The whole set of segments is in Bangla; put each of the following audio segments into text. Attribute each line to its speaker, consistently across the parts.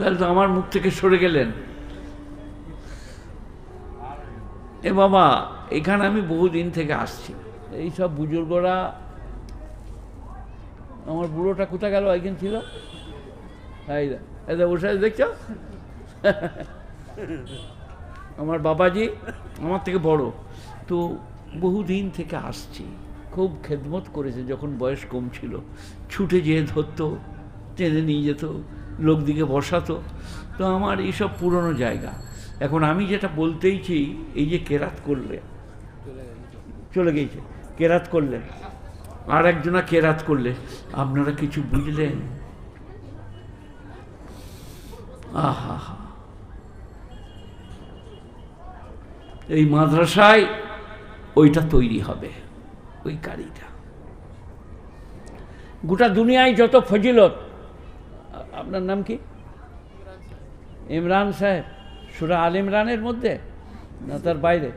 Speaker 1: তাহলে তো আমার মুখ থেকে সরে গেলেন। এ বাবা, এখানে আমি বহুদিন থেকে আসছি। এই সব বুজুর্গরা, আমার বুড়োটা কোথায় গেল একদিন ছিল? এই দে বসে দেখছ? আমার বাবাজি আমার থেকে বড়। তো বহুদিন থেকে আসছি। খুব খেদমত করেছে যখন বয়স কম ছিল। ছুটে যেয়ে ধরতো। টেনে নিয়ে যেত লোক দিকে বসাতো। তো আমার এইসব পুরনো জায়গা। এখন আমি যেটা বলতেইছি এই যে কেরাত করলে, চলে গিয়েছে কেরাত করলেন আর একজনা কেরাত করলে, আপনারা কিছু বুঝলেন? আহা এই মাদ্রাসায় ওইটা তৈরি হবে, ওই গাড়িটা গোটা দুনিয়ায় যত ফজিলত আপনার নাম কি? ইমরান সাহেব। সুরা আল ইমরানের মধ্যে? না, তার বাইরে।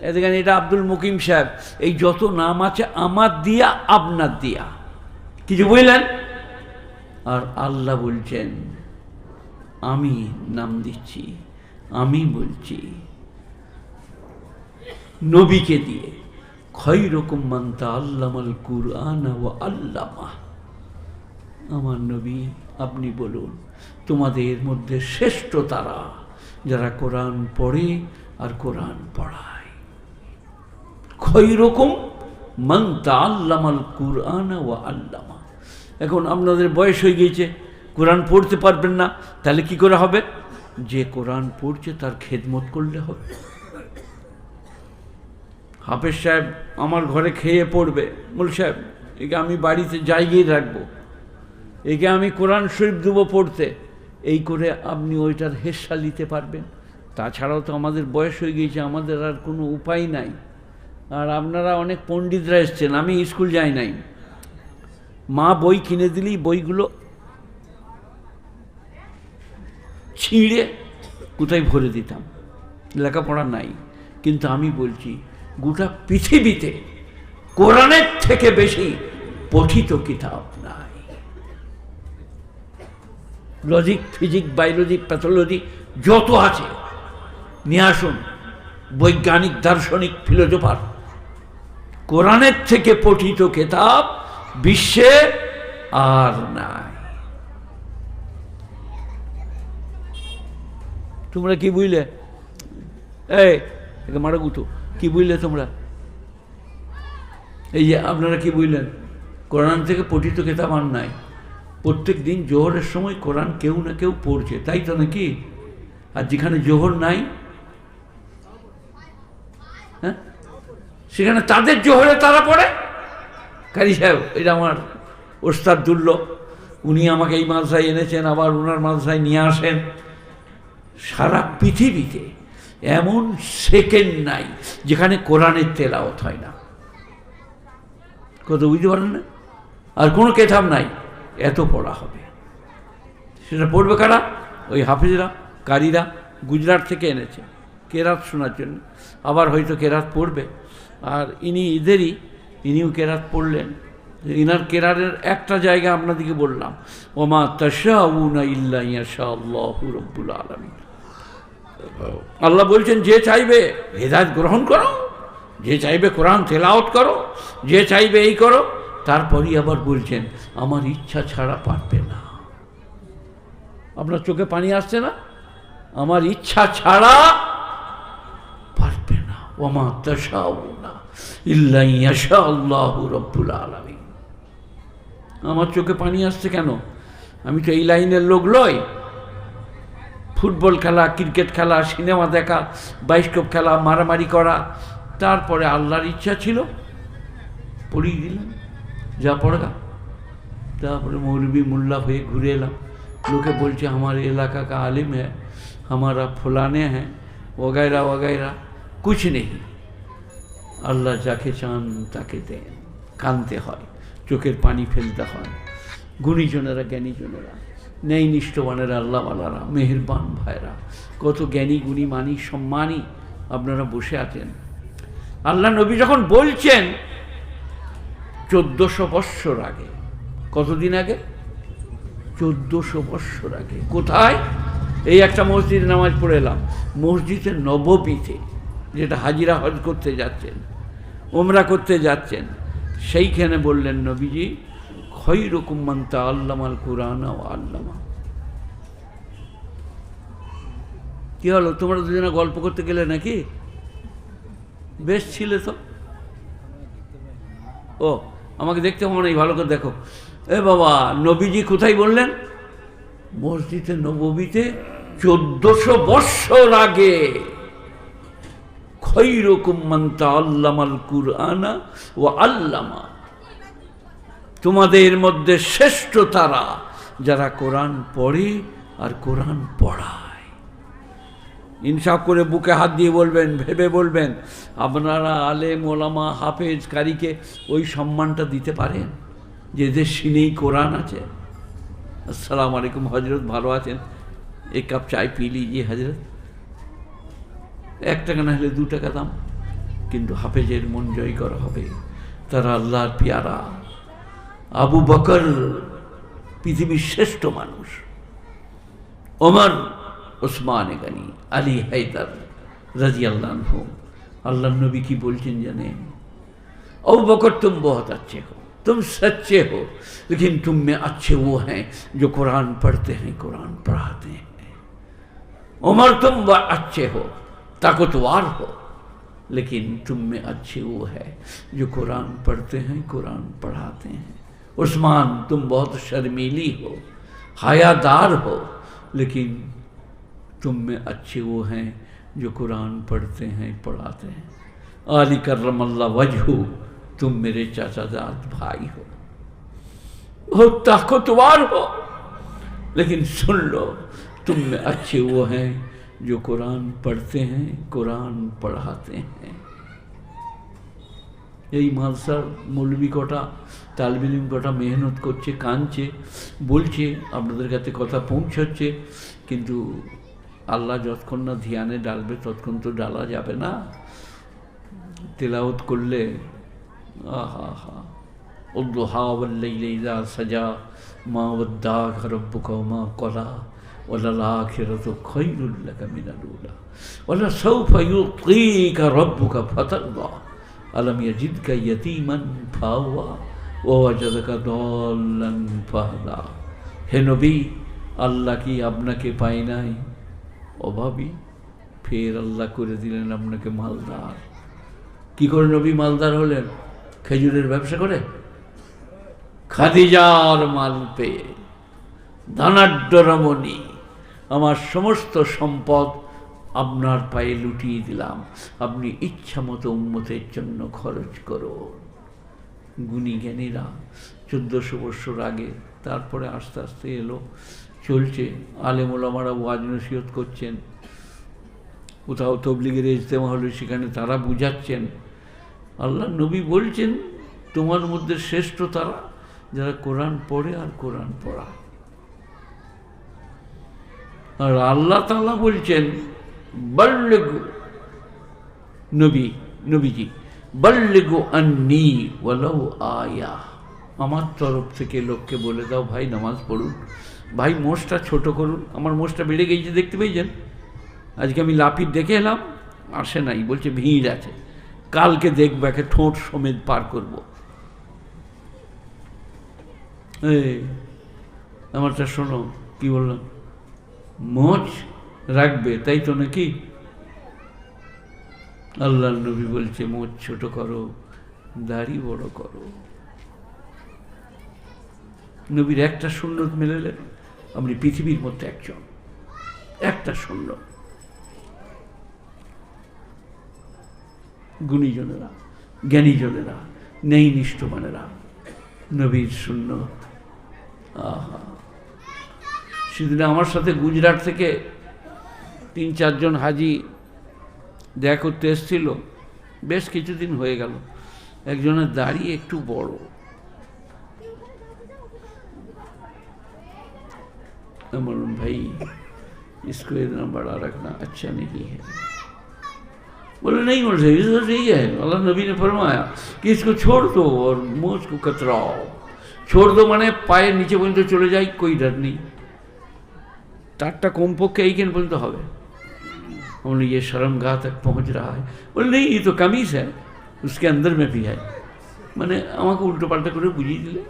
Speaker 1: এদিকে এটা আব্দুল মুকিম সাহেব। এই যত নাম আছে, আমার দিয়া, আপনার দিয়া। কিছু বুঝলেন আর আল্লাহ বলছেন, আমি নাম দিচ্ছি, আমি বলছি, নবীকে দিয়ে খৈ রকম মান্তা আল্লামাল কুরআন ও আল্লামা। আমার নবী, আপনি বলুন, তোমাদের মধ্যে শ্রেষ্ঠ তারা যারা কোরআন পড়ে আর কোরআন পড়ায়। রকম আল্লামাল কুরআন ও আল্লামা। এখন আপনাদের বয়স হয়ে গিয়েছে, কোরআন পড়তে পারবেন না, তাহলে কি করে হবে? যে কোরআন পড়ছে তার খেদমত করলে হবে। হাফেজ সাহেব আমার ঘরে খেয়ে পড়বে। মুল সাহেব, একে আমি বাড়িতে জায়গায় রাখব। একে আমি কোরআন শরীফ দেবো পড়তে। এই করে আপনি ওইটার হেসা নিতে পারবেন। তাছাড়াও তো আমাদের বয়স হয়ে গিয়েছে, আমাদের আর কোনো উপায় নাই। আর আপনারা অনেক পণ্ডিতরা এসছেন, আমি স্কুল যাই নাই। মা বই কিনে দিলেই বইগুলো ছিঁড়ে কোথায় ভরে দিতাম? লেখাপড়া নাই। কিন্তু আমি বলছি, গোটা পৃথিবীতে কোরআনের থেকে বেশি পঠিত কিতাব নাই। লজিক ফিজিক বায়োলজি প্যাথোলজি যত আছে। নিয়ে আসুন, বৈজ্ঞানিক, দার্শনিক ফিলোজফার কোরআনের থেকে পঠিত কেতাব বিশ্বে আর নাই। তোমরা কি বুঝলে? এই মারা গুতো। কি বুঝলে তোমরা? এই যে, আপনারা কি বুঝলেন? কোরআন থেকে পঠিত কেতাব আর নাই। প্রত্যেক দিন জোহরের সময় কোরআন কেউ না কেউ পড়ছে, তাই তো নাকি? আর যেখানে জোহর নাই হ্যাঁ? সেখানে তাদের জোহরে তারা পড়ে? কারি সাহেব, এটা আমার ওস্তাদ দুর্লভ, উনি আমাকে এই মাদ্রাসায় এনেছেন, আবার ওনার মাদ্রাসায় নিয়ে আসেন। সারা পৃথিবীতে এমন সেকেন্ড নাই যেখানে কোরআনের তেলাওত হয় না। কত বুঝতে পারেন না? আর কোনো কেতাব নাই। এত পড়া হবে। সেটা পড়বে কারা? ওই হাফিজরা, কারিরা গুজরাট থেকে এনেছে, কেরাত শোনার জন্য। আবার হয়তো কেরাত পড়বে। আর ইনি ঈদেরই ইনিও কেরাত পড়লেন। ইনার কেরারের একটা জায়গা আপনাদেরকে বললাম। ওমা তশাউনা ইল্লা ইয়াশা আল্লাহু রব্বুল আলামিন। আল্লাহ বলছেন, যে চাইবে হেদায়ত গ্রহণ করো, যে চাইবে কোরআন তেলাওত করো, যে চাইবে এই করো তারপরই আবার বলছেন, আমার ইচ্ছা ছাড়া পারবে না। আপনার চোখে পানি আসছে না? আমার ইচ্ছা ছাড়া পারবে না। ওমা তশাও না ইল্লা ইয়াশা আল্লাহু রব্বুল আলামিন। আমার চোখে পানি আসছে কেন? আমি তো এই লাইনের লোক লয় ফুটবল খেলা, ক্রিকেট খেলা, সিনেমা দেখা, বাইস্কোপ খেলা, মারামারি করা, তারপরে আল্লাহর ইচ্ছা ছিল, পড়িয়ে দিলাম। যা পড়গা তারপরে মৌলবী মোল্লা হয়ে ঘুরে এলাম লোকে বলছে আমার এলাকা কা आलिम है हमारा फलाने हैं वगैरह वगैरह कुछ नहीं আল্লাহ যাকে চান তাকে দেন কানতে হয় চোখের পানি ফেলতে হয় গুণীজনেরা জ্ঞানীজনেরা ন্যায় নিষ্ঠবানেরা আল্লাহওয়ালারা মেহেরবান ভাইরা কত জ্ঞানী গুণী মানি সম্মানী আপনারা বসে আছেন আল্লাহ নবী যখন বলছেন চোদ্দশো বৎসর আগে। কতদিন আগে? চোদ্দোশো বৎসর আগে। কোথায়? এই একটা মসজিদে নামাজ পড়ে এলাম। মসজিদে নবপীঠে, যেটা হাজিরা হজ করতে যাচ্ছেন ওমরা করতে যাচ্ছেন, সেইখানে বললেন, নবীজি খৈ রকম মান্তা আল্লামাল কুরআন ও আল্লামা। কি হলো? তোমরা দুজনে গল্প করতে গেলে নাকি? বেশ ছিলে তো? ও আমাকে দেখতে মনে নেই ভালো করে দেখো। এ বাবা, নবীজি কোথায় বললেন? মসজিদে নবীতে চোদ্দশো বৎসর আগে খৈরকুম মান্তা আল্লামাল কুরআনা ও আল্লামা। তোমাদের মধ্যে শ্রেষ্ঠ তারা যারা কোরআন পড়ে আর কোরআন পড়ায় ইনসাফ করে বুকে হাত দিয়ে বলবেন, ভেবে বলবেন, আপনারা আলেম, ওলামা হাফেজ কারিকে ওই সম্মানটা দিতে পারেন যে এদের সিনেই কোরআন আছে। আসসালামু আলাইকুম হজরত ভালো আছেন? এক কাপ চায় পি লিজিয়ে হজরত এক টাকা না হলে দু টাকা দাম। কিন্তু হাফেজের মন জয় করা হবে। তারা আল্লাহর পিয়ারা। আবু বকর পৃথিবীর শ্রেষ্ঠ মানুষ। ওমর عثمان گنی علی حیدر رضی اللہ عنہ۔ اللہ نبی کی বলছেন جنے او بکر، تم بہت اچھے ہو، تم سچے ہو، لیکن تم میں اچھے وہ ہیں جو قرآن پڑھتے ہیں، قرآن پڑھاتے ہیں۔ عمر، تم وہ اچھے ہو طاقتوار ہو، لیکن تم میں اچھے وہ ہے جو قرآن پڑھتے ہیں، قرآن پڑھاتے ہیں۔ عثمان، تم بہت شرمیلی ہو حیا دار ہو، لیکن تم میں اچھے وہ ہیں جو قرآن پڑھتے ہیں، پڑھاتے ہیں۔ علی کرم اللہ وجہ، تم میرے چاچا داد بھائی ہو۔ بہت طاقتوار ہو۔ لیکن سن لو، تم میں اچھے وہ ہیں جو قرآن پڑھتے ہیں، قرآن پڑھاتے ہیں۔ এই মালসার মৌলবি কটা তালবিলিম কটা মেহনত করছে কাঁদছে اپنے کہتے কাছে কথা পৌঁছাচ্ছে کنتو আল্লাহ যতক্ষণ না ধ্যানে ডালবে, ততক্ষণ তো ডালা যাবে না। তেলাওত করলে, আহা হা উদ্দোহা ওয়াল্লাইলি ইযা সাজা, মা ওয়াদ্দাক রাব্বুকা ওয়া মা ক্বালা ওয়ালাল-আখিরাতু খায়রুল লাকা মিনাল উলা, ওয়ালা সাওফা ইউতিকা রাব্বুকা ফাতারদা, আলাম ইয়াজিদকা ইয়াতীমান ফাওয়া ওয়া ওয়াজাদাকা দাল্লান ফাহাদা। হে নবী, আল্লাহ কি আপনাকে পায় নাই? অভাবী, ফের আল্লাহ করে দিলেন আপনাকে মালদার। কি করে নবী মালদার হলেন? খেজুরের ব্যবসা করে? খাদিজার মাল পেয়ে। ধনাঢ্য রমণী, আমার সমস্ত সম্পদ আপনার পায়ে লুটিয়ে দিলাম। আপনি ইচ্ছা মতো উন্মতের জন্য খরচ করুন। গুণী জ্ঞানীরা চোদ্দোশো বৎসর আগে তারপরে আস্তে আস্তে এলো। চলছে। আলেমোলামারা ওয়াজ নসিহত করছেন। কোথাও তবলিগের ইজতেমা হলে সেখানে তারা বুঝাচ্ছেন। আল্লাহ নবী বলছেন, তোমার মধ্যে শ্রেষ্ঠ তারা যারা কোরআন পড়ে আর কোরআন পড়া আর আল্লাহ তালা বলছেন, বল্লেগু নবী, নবীজি, বল্লেগু আন্নি আয়া। আমার তরফ থেকে লোককে বলে দাও, ভাই, নামাজ পড়ুন। ভাই মোষটা ছোট করুন, আমার মোষটা বেড়ে গেছে, দেখতে পেয়েছেন? আজকে আমি লাপির দেখে এলাম, আসে নাই, বলছে ভিড় আছে। কালকে দেখব, একে ঠোঁট সমেত পার করব। আমারটা শোনো, কি বললাম? মোচ রাখবে, তাই তো নাকি? আল্লাহ নবী বলছে, মোচ ছোট করো, দাড়ি বড় করো। নবীর একটা সুন্নত মেলেলেন আপনি পৃথিবীর মধ্যে একজন। একটা শূন্য গুণীজনেরা, জ্ঞানীজনেরা নেই নিষ্ঠমানেরা নবীর শূন্য আহা। সেদিন আমার সাথে গুজরাট থেকে তিন চারজন হাজি দেখা করতে এসেছিল। বেশ কিছুদিন হয়ে গেল। একজনের দাড়ি একটু বড়। معلوم بھائی، اس کو اتنا بڑا رکھنا اچھا نہیں ہے۔ بولے، نہیں مول صحیح تو صحیح ہے۔ اللہ نبی نے فرمایا کہ اس کو چھوڑ دو اور موج کو کتراؤ۔ چھوڑ دو مانے، پائے نیچے پرنت چلے جائے، کوئی ڈر نہیں۔ تارٹا کم پکے ایک پرنت ہوئے۔ ہم نے یہ شرم گاہ تک پہنچ رہا ہے۔ بولے، نہیں، یہ تو کمیز ہے، اس کے اندر میں بھی ہے۔ میں نے ہمیں الٹو پالٹا کر بجیے دلے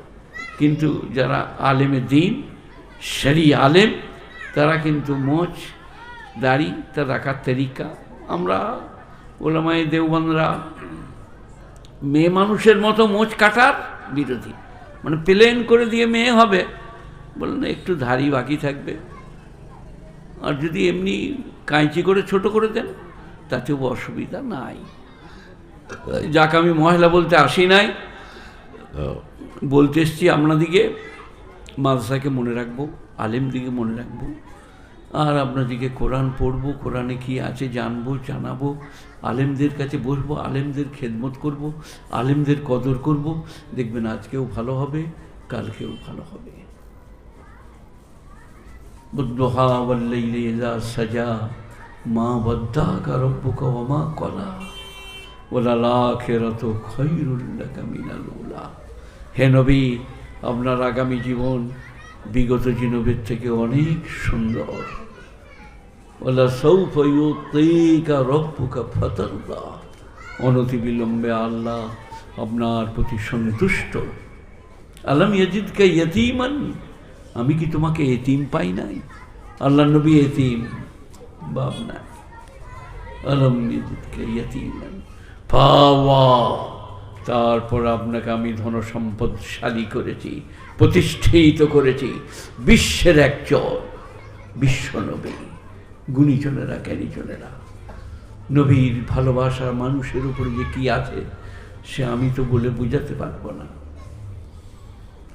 Speaker 1: کنتو جرا، عالم دین শরি আলেম তারা কিন্তু মোচ দাড়ি তার রাখার তরিকা। আমরা ওলামায় দেওবানরা মেয়ে মানুষের মতো মোচ কাটার বিরোধী। মানে প্লেন করে দিয়ে মেয়ে হবে বললেন একটু ধাড়ি বাকি থাকবে। আর যদি এমনি কাঁচি করে ছোট করে দেন তাতেও অসুবিধা নাই। যাকে আমি মহিলা বলতে আসি নাই। বলতে এসছি আপনাদিকে। মাদ্রাসাকে মনে রাখব আলেম দিকে মনে রাখব। আর আপনাদিকে কোরআন পড়ব, কোরআনে কি আছে জানব, জানাব। আলেমদের কাছে বসবো, আলেমদের খেদমত করব, আলেমদের কদর করব। দেখবেন আজকেও ভালো হবে, কালকেও ভালো হবে। সাজা, মা বদ্দাকা রব্বুকা ওয়া মা কলা লাকা মিনাল উলা। হে নবী আপনার আগামী জীবন বিগত জীবনের থেকে অনেক সুন্দর। ওলা সৌফ রব্বুকা ফাতারদা। অনতি বিলম্বে আল্লাহ আপনার প্রতি সন্তুষ্ট। আলম ইয়াজিদকে ইয়তিমান? আমি কি তোমাকে এতিম পাই নাই? আল্লাহ নবী এতিম, বাপ নাই। আলম ইয়াজিদকে ইয়তিমান? পাওয়া তারপর আপনাকে আমি ধনসম্পদশালী করেছি, প্রতিষ্ঠিত করেছি, বিশ্বের এক চর, বিশ্বনবী, গুণীজনেরা, জ্ঞানীজনেরা। নবীর ভালোবাসার মানুষের উপর যে কি আছে, সে আমি তো বলে বুঝাতে পারব না।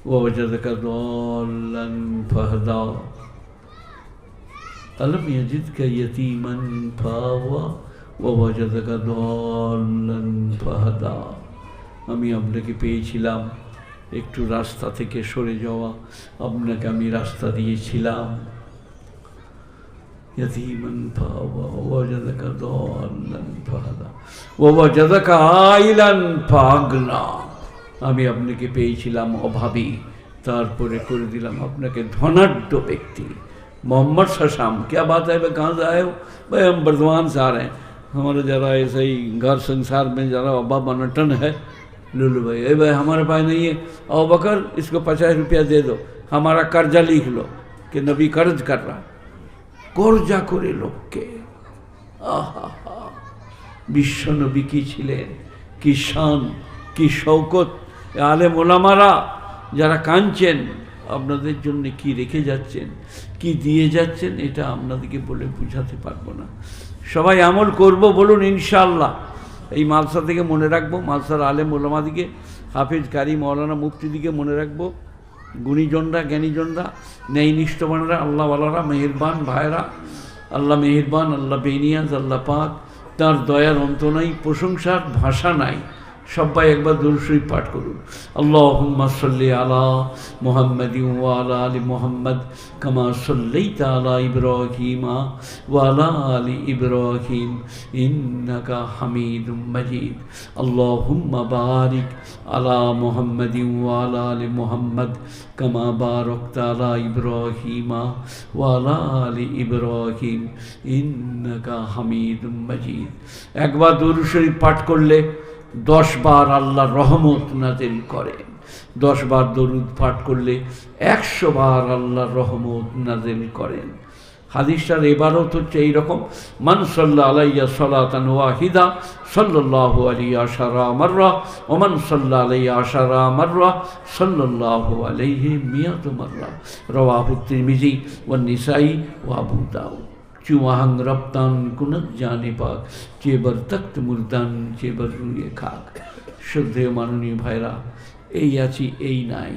Speaker 1: ওয়াজাদাকা দলান ফাহদা। আলম ফাহদা। আমি আপনাকে পেয়েছিলাম। راستہ রাস্তা থেকে সরে যাওয়া। আপনাকে আমি রাস্তা দিয়েছিলাম। يتيما فآوى ووجدك ضالا فهدى ووجدك عائلا فأغنى আমি আপনাকে পেয়েছিলাম অভাবী। তারপরে করে দিলাম আপনাকে ধনাঢ্য ব্যক্তি। محمد ششام کیا بات ہے بھائی کہاں سے آئے ہو بھائی ہم بردوان سے آ رہے ہیں۔ ہمارا ذرا ایسے ہی گھر سنسار میں ذرا ابا بنٹن ہے۔ लुलू भाई ए भाई हमारे पास नहीं है आओ बकर इसको पचास रुपया दे दो हमारा कर्जा लिख लो कि नबी कर्ज कर रहा কর্জা করে লোককে আহা বিশ্ব নবী কি ছিলেন কি শান কি শৌকত এ আলেম ওলামারা যারা কাঁদছেন আপনাদের জন্য কি রেখে যাচ্ছেন কি দিয়ে যাচ্ছেন এটা আপনাদেরকে বলে বুঝাতে পারবো না সবাই আমল করব বলুন ইনশাআল্লাহ এই মালসা থেকে মনে রাখব মালসার আলেম ওলামাদিকে, হাফিজ কারি মৌলানা মুফতিদিকে মনে রাখব, গুণীজনরা, জ্ঞানীজনরা ন্যায় নিষ্ঠবানরা আল্লাহওয়ালারা, মেহেরবান ভাইরা আল্লাহ মেহেরবান, আল্লাহ বেনিয়াজ, আল্লাহ পাক, তার দয়ার অন্ত নাই, প্রশংসার ভাষা নাই। সবাই একবার দরুশরীফ পাঠ করুন। আল্লাহুম্মা সাল্লি আলা মুহাম্মাদি ওয়া আলা মুহাম্মদ কামা সাল্লাইতা আলা ইব্রাহিমা ওয়া আলা আলি ইব্রাহিম ইন্নাকা হামিদুম মাজিদ। আল্লাহুম্মা বারিক আলা মুহাম্মাদি ওয়া আলা মুহাম্মদ কামা বারাকতা আলা ইব্রাহিমা ওয়া আলা আলি ইব্রাহিম ইন্নাকা হামিদুম মাজিদ। একবার দরুশরীফ পাঠ করলে দশ বার আল্লাহ রহমত নাজিল করেন দশ বার দরুদ পাঠ করলে একশো বার আল্লাহ রহমত নাজিল করেন হাদিসটার তো হচ্ছে এইরকম, মান সাল্লাহ আলাইয়া সলাতান ওয়াহিদা সাল্লাহ আলিয়া আশারা মাররা ওমান সাল্লাহ আলাইয়া আশারা মাররা সাল্লাহ আলাইহি মিয়াত মাররা। রওয়াহু তিরমিজি ও নিসাই ও আবু দাউদ। চুয়াহাং রপ্তান কুনত জানে পাক চেবার তক্ত মুরদান চেবার রুয়ে খাক শ্রদ্ধেয় মাননীয় ভাইরা এই আছি, এই নাই।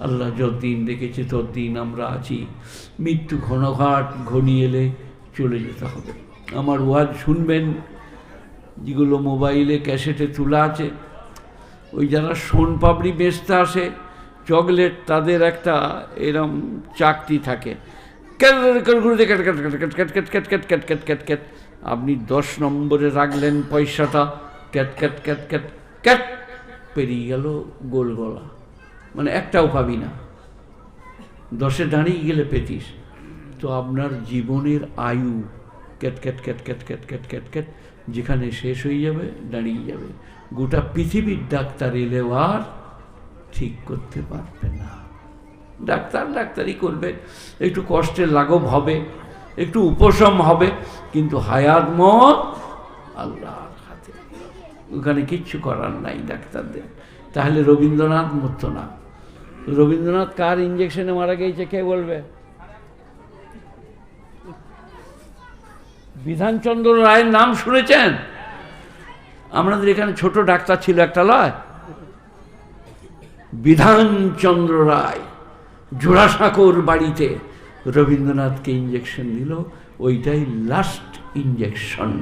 Speaker 1: আল্লাহ যতদিন দেখেছে ততদিন আমরা আছি। মৃত্যু ঘনঘাট ঘনিয়ে এলে চলে যেতে হবে। আমার ওয়াজ শুনবেন, যেগুলো মোবাইলে, ক্যাসেটে তোলা আছে। ওই যারা সোন পাপড়ি বেচতে আসে, চকলেট তাদের একটা এরম চাকতি থাকে। আপনি দশ নম্বরে রাখলেন পয়সাটা ক্যাট ক্যাট ক্যাট ক্যাট ক্যাট পেরিয়ে গেল গোল গলা মানে একটাও পাবি না দশে দাঁড়িয়ে গেলে পেতিস তো আপনার জীবনের আয়ু ক্যাট ক্যাট ক্যাট ক্যাট ক্যাট ক্যাট ক্যাট ক্যাট যেখানে শেষ হয়ে যাবে দাঁড়িয়ে যাবে গোটা পৃথিবীর ডাক্তার এলেও আর ঠিক করতে পারবে না ডাক্তার ডাক্তারি করবে। একটু কষ্টের লাঘব হবে, একটু উপশম হবে, কিন্তু হায়াত মত আল্লাহর হাতে। ওখানে কিচ্ছু করার নাই ডাক্তারদের। তাহলে রবীন্দ্রনাথ মরতো না। রবীন্দ্রনাথ কার ইঞ্জেকশনে মারা গিয়েছে, কে বলবে? বিধানচন্দ্র রায়ের নাম শুনেছেন? আমাদের এখানে ছোট ডাক্তার ছিল একটা লয়। বিধানচন্দ্র রায়। জোড়াসাঁকোর বাড়িতে। রবীন্দ্রনাথকে ইঞ্জেকশন দিল, ওইটাই লাস্ট ইঞ্জেকশন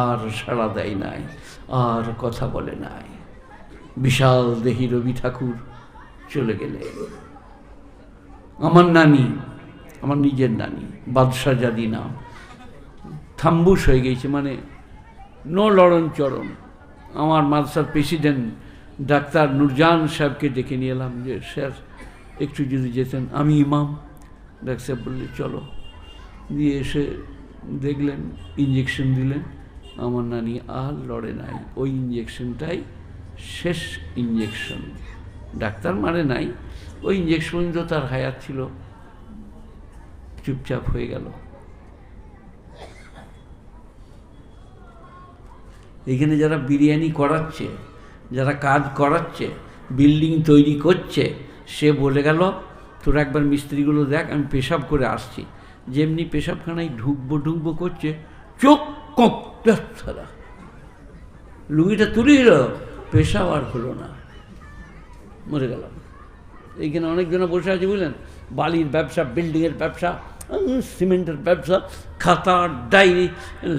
Speaker 1: আর সাড়া দেয় নাই, আর কথা বলে নাই। বিশাল দেহি রবি ঠাকুর চলে গেলে। আমার নানি, আমার নিজের নানি, বাদশাহ জাদি নাম, থাম্বুস হয়ে গেছে মানে নো লড়ন চরণ আমার মাদ্রাসার প্রেসিডেন্ট ডাক্তার নুরজান সাহেবকে ডেকে নিয়ে এলাম যে, স্যার একটু যদি যেতেন। আমি ইমাম। ডাক্তার সাহেব বললে, চলো। দিয়ে এসে দেখলেন ইঞ্জেকশন দিলেন। আমার নানি আর লড়ে নাই। ওই ইঞ্জেকশনটাই শেষ ইঞ্জেকশন ডাক্তার মারে নাই। ওই ইঞ্জেকশন তো তার হায়াত ছিল। চুপচাপ হয়ে গেল। এখানে যারা বিরিয়ানি করাচ্ছে, যারা কাজ করাচ্ছে বিল্ডিং তৈরি করছে সে বলে গেল, তোরা একবার মিস্ত্রিগুলো দেখ, আমি পেশাব করে আসছি। যেমনি পেশাবখানায় ঢুকবো ঢুকবো করছে, চোখ কক সারা লুঙ্গিটা তুলে দিল, পেশাব আর হলো না। মরে গেলাম। এইখানে অনেকজনে বসে আছে, বুঝলেন? বালির ব্যবসা, বিল্ডিংয়ের ব্যবসা সিমেন্টের ব্যবসা খাতা ডায়েরি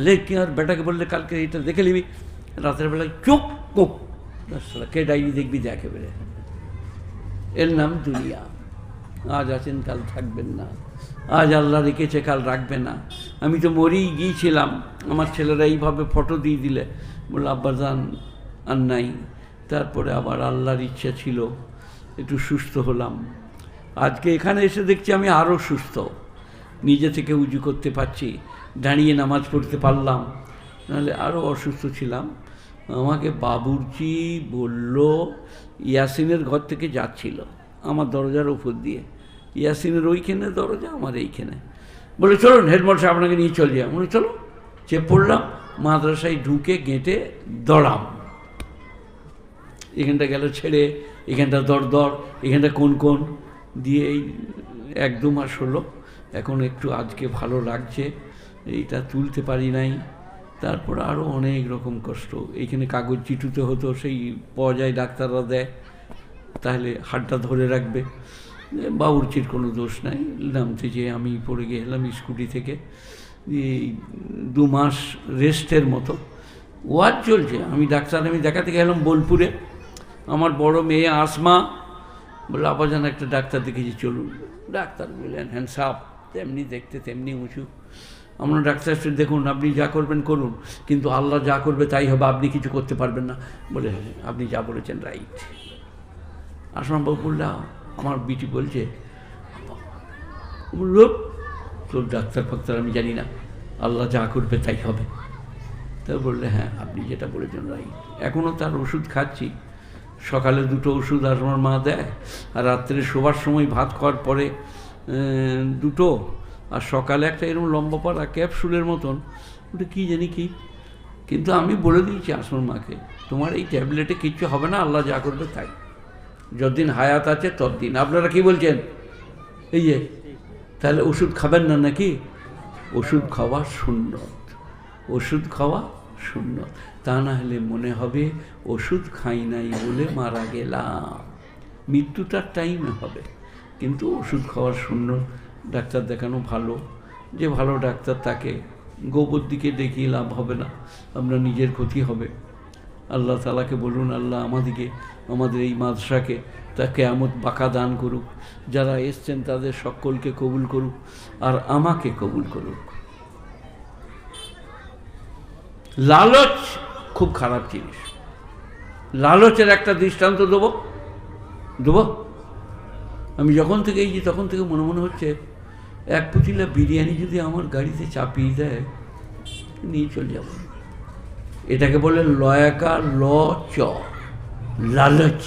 Speaker 1: লেখি আর বেটাকে বললে কালকে এটা দেখে নিবি। রাতের বেলায় চোখ কোক কে ডায়েরি দেখবি দেখে বেড়ে এর নাম দুনিয়া। আজ আছেন, কাল থাকবেন না। আজ আল্লাহ রেখেছে কাল রাখবে না। আমি তো মরেই গিয়েছিলাম। আমার ছেলেরা এইভাবে ফটো দিয়ে দিলে। বলল আব্বাজান আর নাই। তারপরে আবার আল্লাহর ইচ্ছা ছিল, একটু সুস্থ হলাম। আজকে এখানে এসে দেখছি আমি আরও সুস্থ। নিজে থেকে উজু করতে পারছি, দাঁড়িয়ে নামাজ পড়তে পারলাম। নাহলে আরও অসুস্থ ছিলাম। আমাকে বাবুর্চি বলল, ইয়াসিনের ঘর থেকে যাচ্ছিল আমার দরজার উপর দিয়ে। ইয়াসিনের ওইখানে দরজা, আমার এইখানে। বলে, চলুন, হেডমাস্টার আপনাকে নিয়ে চলে যাই। বলে চলো চেপ পড়লাম, মাদ্রাসায় ঢুকে গেঁটে দড়াম। এখানটা গেল ছেড়ে, এখানটা দর দর, এখানটা কোন কোন দিয়ে এই এক দু মাস হলো। এখন একটু আজকে ভালো লাগছে, এইটা তুলতে পারি নাই। তারপর আরও অনেক রকম কষ্ট। এইখানে কাগজ চিটুতে হতো, সেই পাওয়া যায় ডাক্তাররা দেয়, তাহলে হাতটা ধরে রাখবে। বাবুরচির কোনো দোষ নাই। নামতে যে আমি পড়ে গেলাম স্কুটি থেকে। দু মাস রেস্টের মতো। ওয়াজ চলছে। আমি ডাক্তার, আমি দেখাতে গেলাম বোলপুরে। আমার বড় মেয়ে আসমা বলল আপাজান একটা ডাক্তার দেখেছি, চলুন। ডাক্তার বললেন হ্যান্ড সাপ, তেমনি দেখতে তেমনি উঁচু। আমরা ডাক্তার সাহেব দেখুন আপনি যা করবেন করুন কিন্তু আল্লাহ যা করবে তাই হবে আপনি কিছু করতে পারবেন না। বলে "হ্যাঁ, আপনি যা বলেছেন রাইট। আসলাম বাবু বললাম আমার বিটি বলছে বলল তোর ডাক্তার ফাক্তার আমি জানি না আল্লাহ যা করবে তাই হবে। তা বললে হ্যাঁ আপনি যেটা বলেছেন রাইট। এখনও তার ওষুধ খাচ্ছি। সকালে দুটো ওষুধ আর আমার মা দেয় আর রাত্রে শোবার সময় ভাত খাওয়ার পরে দুটো আর সকালে একটা এরকম লম্বা পাড়া ক্যাপসুলের মতন, ওটা কী জানি কি? কিন্তু আমি বলে দিয়েছি আসর মাকে, তোমার এই ট্যাবলেটে কিচ্ছু হবে না, আল্লাহ যা করবে তাই। যতদিন হায়াত আছে ততদিন। আপনারা কি বলছেন? এই যে, তাহলে ওষুধ খাবেন না নাকি? ওষুধ খাওয়া শূন্য ওষুধ খাওয়া শূন্য তা না হলে মনে হবে ওষুধ খাই নাই বলে মারা গেলাম। মৃত্যুটার টাইমে হবে, কিন্তু ওষুধ খাওয়ার শূন্য ডাক্তার দেখানো ভালো, যে ভালো ডাক্তার তাকে গোবর দিকে দেখিয়ে লাভ হবে না, আমরা নিজের ক্ষতি হবে। আল্লাহ তালাকে বলুন, আল্লাহ আমাদিকে, আমাদের এই মাদ্রাসাকে তাকে আমদ বাঁকা দান করুক। যারা এসছেন তাদের সকলকে কবুল করুক, আর আমাকে কবুল করুক। লালচ খুব খারাপ জিনিস। লালচের একটা দৃষ্টান্ত দেবো দেবো? আমি যখন থেকে এই যে তখন থেকে মনে মনে হচ্ছে এক পুতিলা বিরিয়ানি যদি আমার গাড়িতে চাপিয়ে দেয়, নিয়ে চলে যাব। এটাকে বলে লয়াকা ল চ। লালচ।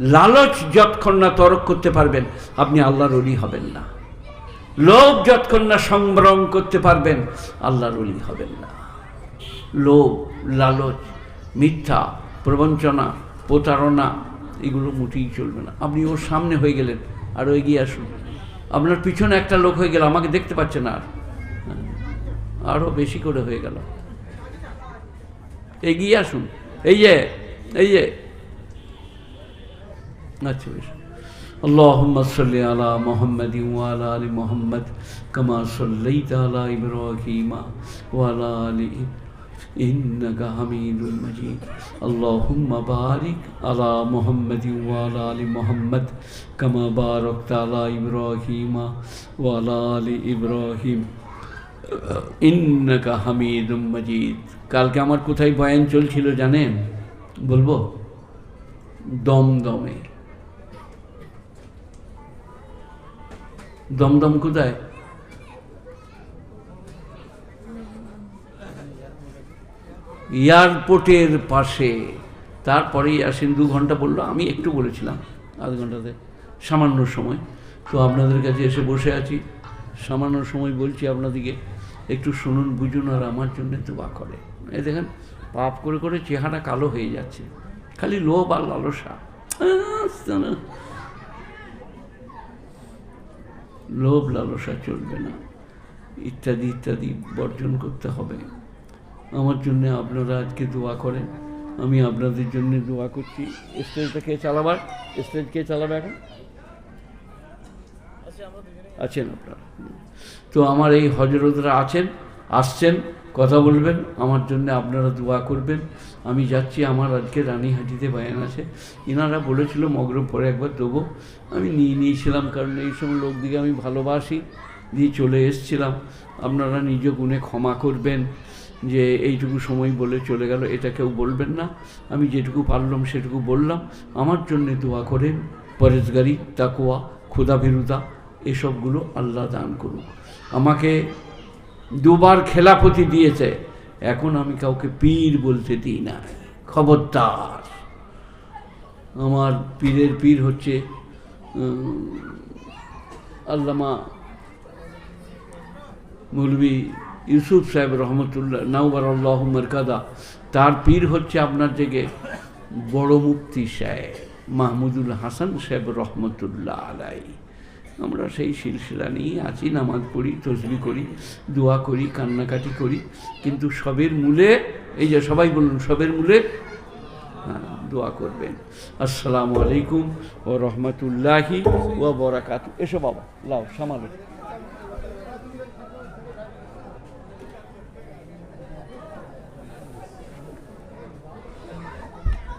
Speaker 1: লালচ যতক্ষণ না তরক করতে পারবেন, আপনি আল্লাহর অলি হবেন না। লোভ যতক্ষণ না সংবরণ করতে পারবেন, আল্লাহর অলি হবেন না। লোভ, লালচ, মিথ্যা, প্রবঞ্চনা, প্রতারণা, এগুলো মোটেই চলবে না। আপনি ওর সামনে হয়ে গেলেন আরও এগিয়ে আসুন। আপনার পিছনে একটা লোক হয়ে গেল আমাকে দেখতে পাচ্ছে না আর আরও বেশি করে হয়ে গেল এগিয়ে আসুন এই যে এই যে আচ্ছা বেশ اللهم صل على محمد وعلى ال محمد كما صليت على ابراهيم وعلى ال انك حميد مجيد اللهم بارك على محمد وعلى ال محمد كما باركت على ابراهيم وعلى ال ابراهيم ইন্নাকা হামিদুম মজিদ কালকে আমার কোথায় বয়ান চলছিল জানেন বলবো দমদমে দমদম কোথায় এয়ারপোর্টের পাশে। তারপরেই আসেন দু ঘণ্টা বলল, আমি একটু বলেছিলাম, আধ ঘন্টাতে, সামান্য সময়। তো আপনাদের কাছে এসে বসে আছি, সামান্য সময় বলছি আপনাদেরকে, একটু শুনুন, বুঝুন, আর আমার জন্য দোয়া করে। এই দেখেন, পাপ করে করে চেহারা কালো হয়ে যাচ্ছে, খালি লোভ আর লালসা। লোভ লালসা চলবে না। ইত্যাদি ইত্যাদি বর্জন করতে হবে। আমার জন্য আপনারা আজকে দোয়া করেন। আমি আপনাদের জন্য দোয়া করছি। স্টেজটা কে চালাবার স্টেজ কে চালাবে এখন? আছেন আপনারা। তো আমার এই হজরতরা আছেন, আসছেন, কথা বলবেন, আমার জন্য আপনারা দোয়া করবেন। আমি যাচ্ছি, আমার আজকে রানীহাটিতে বায়ান আছে। এনারা বলেছিল, মগরব পরে একবার দেবো। আমি নিয়ে নিয়েছিলাম, কারণ এই সময় লোকদিকে আমি ভালোবাসি। দিয়ে চলে এসছিলাম। আপনারা নিজ গুণে ক্ষমা করবেন। যে এইটুকু সময় বলে চলে গেল, এটা কেউ বলবেন না। আমি যেটুকু পারলাম সেটুকু বললাম। আমার জন্য দোয়া করেন, পরেশগারি তাকুয়া ক্ষুদাভীরুতা এসবগুলো আল্লাহ দান করুন আমাকে দুবার খেলাপতি দিয়েছে, এখন আমি কাউকে পীর বলতে দিই না। খবরদার। আমার পীরের পীর হচ্ছে আল্লামা মৌলবী ইউসুফ সাহেব রহমতুল্লাহ নাউবার আল্লাহ মরকাদা তার পীর হচ্ছে আপনার থেকে বড় মুক্তি সাহেব মাহমুদুল হাসান সাহেব রহমতুল্লাহ আলাই। আমরা সেই সিলসিলা নিয়ে আছি নামাজ পড়ি তসবি করি দোয়া করি কান্নাকাটি করি কিন্তু সবের মূলে এই যে সবাই বলুন সবের মূলে হ্যাঁ, দোয়া করবেন। আসসালামু আলাইকুম ও রহমতুল্লাহি ও বরাকাত এসো বাবা লাও সামালো